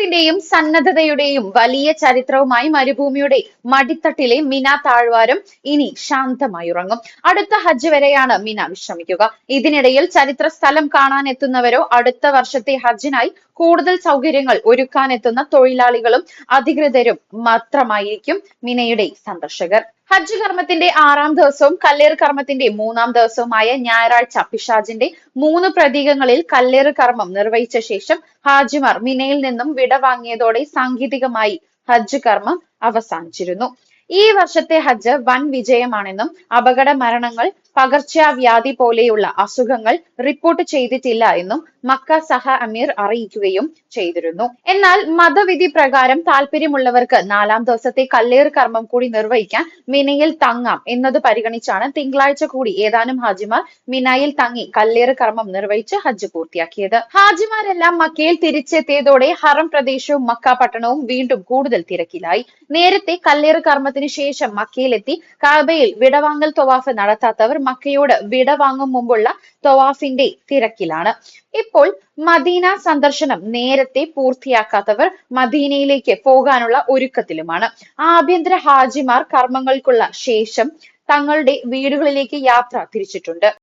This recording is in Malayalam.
വിശ്വാസത്തിന്റെയും സന്നദ്ധതയുടെയും വലിയ ചരിത്രവുമായി മരുഭൂമിയുടെ മടിത്തട്ടിലെ മിന താഴ്വാരം ഇനി ശാന്തമായി ഉറങ്ങും അടുത്ത ഹജ്ജ് വരെയാണ് മിന വിശ്രമിക്കുക. ഇതിനിടയിൽ ചരിത്ര സ്ഥലം കാണാൻ എത്തുന്നവരോ അടുത്ത വർഷത്തെ ഹജ്ജിനായി കൂടുതൽ സൗകര്യങ്ങൾ ഒരുക്കാനെത്തുന്ന തൊഴിലാളികളും അധികൃതരും മാത്രമായിരിക്കും മിനയുടെ സന്ദർശകർ. ഹജ്ജ് കർമ്മത്തിന്റെ ആറാം ദിവസവും കല്ലേറ് കർമ്മത്തിന്റെ മൂന്നാം ദിവസവുമായ ഞായറാഴ്ച പിഷാജിന്റെ മൂന്ന് പ്രതീകങ്ങളിൽ കല്ലേറ് കർമ്മം നിർവഹിച്ച ശേഷം ഹാജിമാർ മിനയിൽ നിന്നും വിട വാങ്ങിയതോടെ സാങ്കേതികമായി ഹജ്ജ് കർമ്മം അവസാനിച്ചിരുന്നു. ഈ വർഷത്തെ ഹജ്ജ് വൻ വിജയമാണെന്നും അപകട മരണങ്ങൾ പകർച്ചവ്യാധി പോലെയുള്ള അസുഖങ്ങൾ റിപ്പോർട്ട് ചെയ്തിട്ടില്ല എന്നും മക്ക സഹ അമീർ അറിയിക്കുകയും ചെയ്തിരുന്നു. എന്നാൽ മതവിധി പ്രകാരം താല്പര്യമുള്ളവർക്ക് നാലാം ദിവസത്തെ കല്ലേർ കർമ്മം കൂടി നിർവഹിക്കാൻ മിനയിൽ തങ്ങാം എന്നത് പരിഗണിച്ചാണ് തിങ്കളാഴ്ച കൂടി ഏതാനും ഹാജിമാർ മിനയിൽ തങ്ങി കല്ലേർ കർമ്മം നിർവഹിച്ച് ഹജ്ജ് പൂർത്തിയാക്കിയത്. ഹാജിമാരെല്ലാം മക്കയിൽ തിരിച്ചെത്തിയതോടെ ഹറം പ്രദേശവും മക്ക പട്ടണവും വീണ്ടും കൂടുതൽ തിരക്കിലായി. നേരത്തെ കല്ലേറ് കർമ്മത്തിന് ശേഷം മക്കയിലെത്തി കാബയിൽ വിടവാങ്ങൽ തൊവാഫ് നടത്താത്തവർ മക്കയോട് വിടവാങ്ങും മുമ്പുള്ള തൊവാഫിന്റെ തിരക്കിലാണ്. ഇപ്പോൾ മദീന സന്ദർശനം നേരത്തെ പൂർത്തിയാക്കാത്തവർ മദീനയിലേക്ക് പോകാനുള്ള ഒരുക്കത്തിലുമാണ്. ആഭ്യന്തര ഹാജിമാർ കർമ്മങ്ങൾക്കുള്ള ശേഷം തങ്ങളുടെ വീടുകളിലേക്ക് യാത്ര തിരിച്ചിട്ടുണ്ട്.